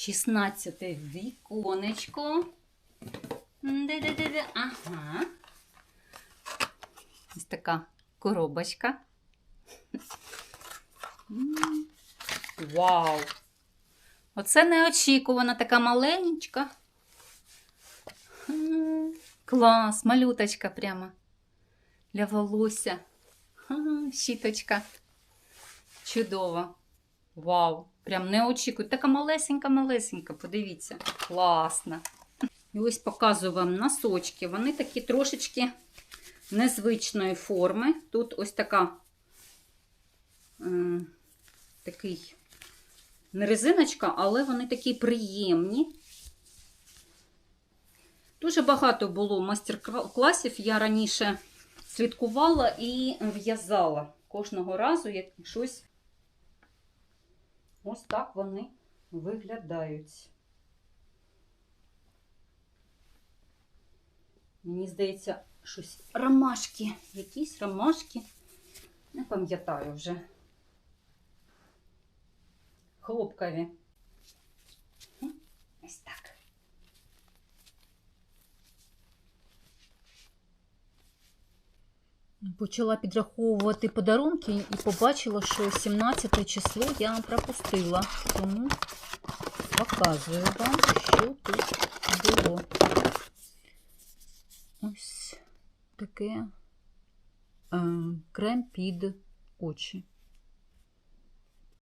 16 віконечко. Де-де-де-де. Ага. Ось така коробочка. Вау! Оце неочікувано, така маленька. Клас, малюточка прямо. Для волосся. Щіточка. Чудово. Вау! Прям не очікую. Така малесенька-малесенька, подивіться. Класно. І ось показую вам носочки. Вони такі трошечки незвичної форми. Тут ось така е, такий не резиночка, але вони такі приємні. Дуже багато було майстер-класів. Я раніше слідкувала і в'язала кожного разу, як щось. Ось так вони виглядають. Мені здається, щось ромашки, якісь ромашки. Не пам'ятаю вже. Хлопкові. М, Ось так. Почала підраховувати подарунки і побачила, що 17 число я пропустила. Тому показую вам, що тут було. Ось таке е, крем під очі.